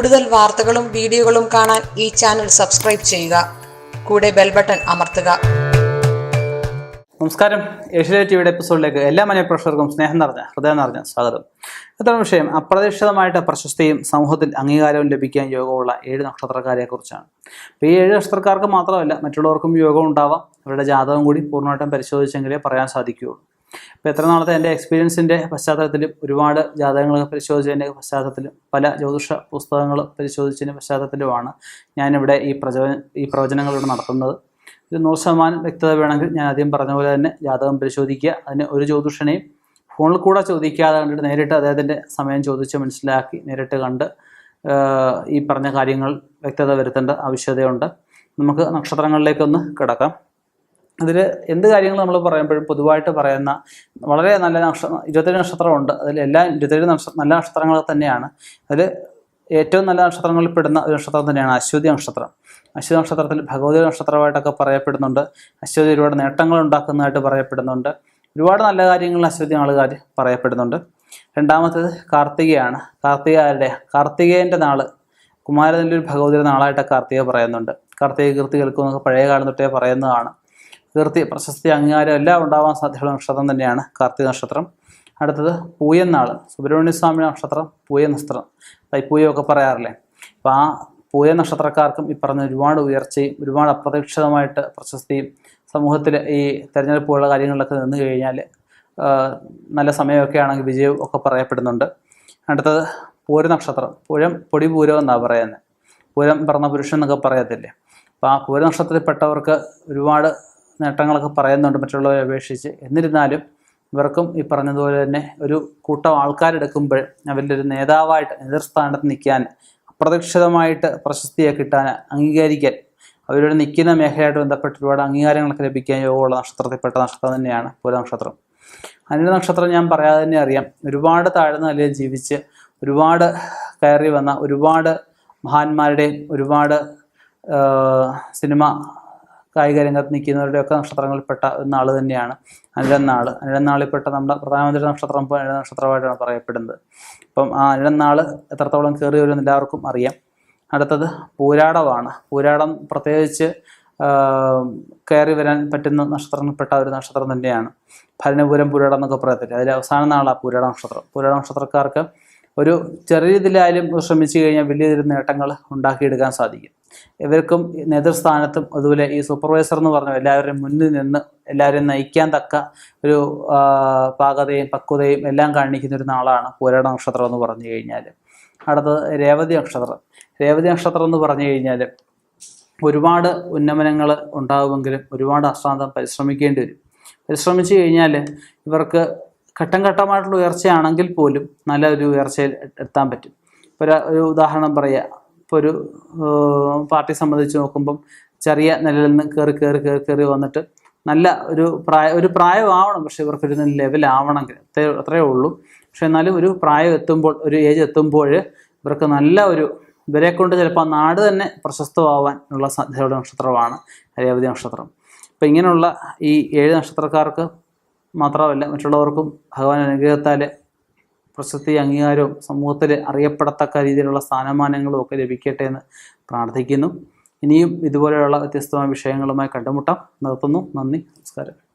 കൂടുതൽ വാർത്തകളും വീഡിയോകളും കാണാൻ ഈ ചാനൽ സബ്സ്ക്രൈബ് ചെയ്യുക. കൂടെ ബെൽ ബട്ടൺ അമർത്തുക. നമസ്കാരം. ഏഷ്യ ടിവിയുടെ എപ്പിസോഡിലേക്ക് എല്ലാ മന പ്രേക്ഷകർക്കും സ്നേഹം നിറഞ്ഞ ഹൃദയം നിറഞ്ഞ സ്വാഗതം. ഇത്തരം വിഷയം അപ്രതീക്ഷിതമായിട്ട് പ്രശസ്തിയും സമൂഹത്തിൽ അംഗീകാരവും ലഭിക്കാൻ യോഗമുള്ള ഏഴ് നക്ഷത്രക്കാരെ കുറിച്ചാണ് അപ്പോൾ ഈ ഏഴ് നക്ഷത്രക്കാർക്ക് മാത്രമല്ല മറ്റുള്ളവർക്കും യോഗം ഉണ്ടാവാം. അവരുടെ ജാതകം കൂടി പൂർണമായിട്ടും പരിശോധിച്ചെങ്കിലേ പറയാൻ സാധിക്കുകയുള്ളൂ. ഇപ്പോൾ എത്ര നാളത്തെ എന്റെ എക്സ്പീരിയൻസിന്റെ പശ്ചാത്തലത്തിലും ഒരുപാട് ജാതകങ്ങൾ പരിശോധിച്ചതിന്റെ പശ്ചാത്തലത്തിലും പല ജ്യോതിഷ പുസ്തകങ്ങൾ പരിശോധിച്ചതിന്റെ പശ്ചാത്തലത്തിലുമാണ് ഞാനിവിടെ ഈ പ്രചോ ഈ പ്രവചനങ്ങളിവിടെ നടത്തുന്നത്. ഇത് നൂറ് ശതമാനം വ്യക്തത വേണമെങ്കിൽ ഞാൻ ആദ്യം പറഞ്ഞ പോലെ തന്നെ ജാതകം പരിശോധിക്കുക. അതിന് ഒരു ജ്യോതിഷനെയും ഫോണിൽ കൂടെ ചോദിക്കാതെ കണ്ടിട്ട് നേരിട്ട് അദ്ദേഹത്തിന്റെ സമയം ചോദിച്ച് മനസ്സിലാക്കി നേരിട്ട് കണ്ട് ഈ പറഞ്ഞ കാര്യങ്ങൾ വ്യക്തത വരുത്തേണ്ട ആവശ്യതയുണ്ട്. നമുക്ക് നക്ഷത്രങ്ങളിലേക്കൊന്ന് കിടക്കാം. അതിൽ എന്ത് കാര്യങ്ങൾ നമ്മൾ പറയുമ്പോഴും പൊതുവായിട്ട് പറയുന്ന വളരെ നല്ല നക്ഷത്രം ഇരുപത്തേഴ് നക്ഷത്രമുണ്ട് അതിൽ എല്ലാ ഇരുപത്തേഴ് നക്ഷത്ര നല്ല നക്ഷത്രങ്ങൾ തന്നെയാണ്. അതിൽ ഏറ്റവും നല്ല നക്ഷത്രങ്ങളിൽ പെടുന്ന ഒരു നക്ഷത്രം തന്നെയാണ് അശ്വതി നക്ഷത്രം. അശ്വതി നക്ഷത്രത്തിൽ ഭഗവതി നക്ഷത്രമായിട്ടൊക്കെ പറയപ്പെടുന്നുണ്ട്. അശ്വതി ഒരുപാട് നേട്ടങ്ങൾ ഉണ്ടാക്കുന്നതായിട്ട് പറയപ്പെടുന്നുണ്ട്. ഒരുപാട് നല്ല കാര്യങ്ങൾ അശ്വതി ആളുകാർ പറയപ്പെടുന്നുണ്ട്. രണ്ടാമത്തേത് കാർത്തികയാണ്. കാർത്തിക ആരുടെ? കാർത്തികേയന്റെ നാൾ. കുമാരനെല്ലൂർ ഭഗവതിയുടെ നാളായിട്ട് കാർത്തിക പറയുന്നുണ്ട്. കാർത്തിക കീർത്തി കേൾക്കുമെന്നൊക്കെ പഴയ കാലം തൊട്ടേ പറയുന്നതാണ്. കീർത്തി പ്രശസ്തി അംഗീകാരം എല്ലാം ഉണ്ടാവാൻ സാധ്യതയുള്ള നക്ഷത്രം തന്നെയാണ് കാർത്തിക നക്ഷത്രം. അടുത്തത് പൂയന്നാൾ സുബ്രഹ്മണ്യ സ്വാമി നക്ഷത്രം പൂയ നക്ഷത്രം. തൈപ്പൂയമൊക്കെ പറയാറില്ലേ? അപ്പോൾ ആ പൂയ നക്ഷത്രക്കാർക്കും ഈ പറഞ്ഞ ഒരുപാട് ഉയർച്ചയും ഒരുപാട് അപ്രതീക്ഷിതമായിട്ട് പ്രശസ്തിയും സമൂഹത്തിൽ ഈ തെരഞ്ഞെടുപ്പ് പോലുള്ള കാര്യങ്ങളിലൊക്കെ നിന്ന് കഴിഞ്ഞാൽ നല്ല സമയമൊക്കെ ആണെങ്കിൽ വിജയവും ഒക്കെ പറയപ്പെടുന്നുണ്ട്. അടുത്തത് പൂര നക്ഷത്രം. പൂരം പൊടി പൂരം എന്നാണ് പറയുന്നത് പൂരം പറഞ്ഞ പുരുഷൻ എന്നൊക്കെ പറയത്തില്ലേ? അപ്പോൾ ആ പൂര നക്ഷത്രത്തിൽപ്പെട്ടവർക്ക് ഒരുപാട് നേട്ടങ്ങളൊക്കെ പറയുന്നുണ്ട് മറ്റുള്ളവരെ അപേക്ഷിച്ച്. എന്നിരുന്നാലും ഇവർക്കും ഈ പറഞ്ഞതുപോലെ തന്നെ ഒരു കൂട്ടം ആൾക്കാരെടുക്കുമ്പോൾ അവരിൽ ഒരു നേതാവായിട്ട് നേതൃസ്ഥാനത്ത് നിൽക്കാൻ അപ്രതീക്ഷിതമായിട്ട് പ്രശസ്തിയെ കിട്ടാൻ അംഗീകരിക്കാൻ അവരോട് നിൽക്കുന്ന മേഖലയായിട്ട് ബന്ധപ്പെട്ട് ഒരുപാട് അംഗീകാരങ്ങളൊക്കെ ലഭിക്കാൻ യോഗമുള്ള നക്ഷത്രത്തിൽപ്പെട്ട നക്ഷത്രം തന്നെയാണ് പൂര നക്ഷത്രം. അനില നക്ഷത്രം ഞാൻ പറയാതെ തന്നെ അറിയാം. ഒരുപാട് താഴ്ന്ന നിലയിൽ ജീവിച്ച് ഒരുപാട് കയറി വന്ന ഒരുപാട് മഹാന്മാരുടെയും ഒരുപാട് സിനിമ കായിക രംഗത്ത് നിൽക്കുന്നവരുടെയൊക്കെ നക്ഷത്രങ്ങളിൽപ്പെട്ട നാൾ തന്നെയാണ്. അനിഴന്നാൾ അനിഴന്നാളിൽപ്പെട്ട നമ്മുടെ പ്രധാനമന്ത്രി നക്ഷത്രം ഇപ്പോൾ അനിഴ നക്ഷത്രമായിട്ടാണ് പറയപ്പെടുന്നത്. അപ്പം ആ അനിഴന്നാൾ എത്രത്തോളം കയറി വരുമെന്ന് എല്ലാവർക്കും അറിയാം. അടുത്തത് പൂരാടമാണ് പൂരാടം പ്രത്യേകിച്ച് കയറി വരാൻ പറ്റുന്ന നക്ഷത്രങ്ങളിൽപ്പെട്ട ഒരു നക്ഷത്രം തന്നെയാണ്. ഭരണപൂരം പൂരാടം എന്നൊക്കെ പറയത്തില്ല? അതിൽ അവസാന നാളാണ് പൂരാട നക്ഷത്രം. പൂരാട നക്ഷത്രക്കാർക്ക് ഒരു ചെറിയ രീതിയിലായാലും ശ്രമിച്ചു കഴിഞ്ഞാൽ വലിയ രീതിയിൽ നേട്ടങ്ങൾ ഉണ്ടാക്കിയെടുക്കാൻ സാധിക്കും. ഇവർക്കും നേതൃസ്ഥാനത്തും അതുപോലെ ഈ സൂപ്പർവൈസർ എന്ന് പറഞ്ഞ എല്ലാവരും മുന്നിൽ നിന്ന് എല്ലാവരെയും നയിക്കാൻ തക്ക ഒരു പാകതയും പക്വതയും എല്ലാം കാണിക്കുന്ന ഒരു നാളാണ് പൂരാട നക്ഷത്രം എന്ന് പറഞ്ഞു കഴിഞ്ഞാൽ. അടുത്തത് രേവതി നക്ഷത്രം. രേവതി നക്ഷത്രം എന്ന് പറഞ്ഞു കഴിഞ്ഞാൽ ഒരുപാട് ഉന്നമനങ്ങൾ ഉണ്ടാകുമെങ്കിലും ഒരുപാട് അശ്രാന്തം പരിശ്രമിക്കേണ്ടി വരും. പരിശ്രമിച്ചു കഴിഞ്ഞാൽ ഇവർക്ക് ഘട്ടം ഘട്ടമായിട്ടുള്ള ഉയർച്ചയാണെങ്കിൽ പോലും നല്ല ഒരു ഉയർച്ചയിൽ എത്താൻ പറ്റും. ഇപ്പോൾ ഒരു ഉദാഹരണം പറയുക ഇപ്പോൾ ഒരു പാർട്ടി സംബന്ധിച്ച് നോക്കുമ്പം ചെറിയ നിലയിൽ നിന്ന് കയറി കയറി കയറി കയറി വന്നിട്ട് നല്ല ഒരു പ്രായ ഒരു പ്രായമാവണം. പക്ഷെ ഇവർക്കൊരു ലെവലാവണമെങ്കിൽ അത്രേ അത്രയേ ഉള്ളൂ. പക്ഷെ എന്നാലും ഒരു പ്രായം എത്തുമ്പോൾ ഒരു ഏജ് എത്തുമ്പോൾ ഇവർക്ക് നല്ല ഒരു ഇവരെ കൊണ്ട് ചിലപ്പോൾ നാട് തന്നെ പ്രശസ്തമാവാൻ ഉള്ള സാധ്യതയുള്ള നക്ഷത്രമാണ് രേവതി നക്ഷത്രം. അപ്പം ഇങ്ങനെയുള്ള ഈ ഏഴ് നക്ഷത്രക്കാർക്ക് മാത്രമല്ല മറ്റുള്ളവർക്കും ഭഗവാൻ അനുഗ്രഹത്താൽ പ്രശസ്തി അംഗീകാരവും സമൂഹത്തിൽ അറിയപ്പെടത്തക്ക രീതിയിലുള്ള സ്ഥാനമാനങ്ങളും ഒക്കെ ലഭിക്കട്ടെ എന്ന് പ്രാർത്ഥിക്കുന്നു. ഇനിയും ഇതുപോലെയുള്ള വ്യത്യസ്തമായ വിഷയങ്ങളുമായി കണ്ടുമുട്ടാം. നിർത്തുന്നു. നന്ദി. നമസ്കാരം.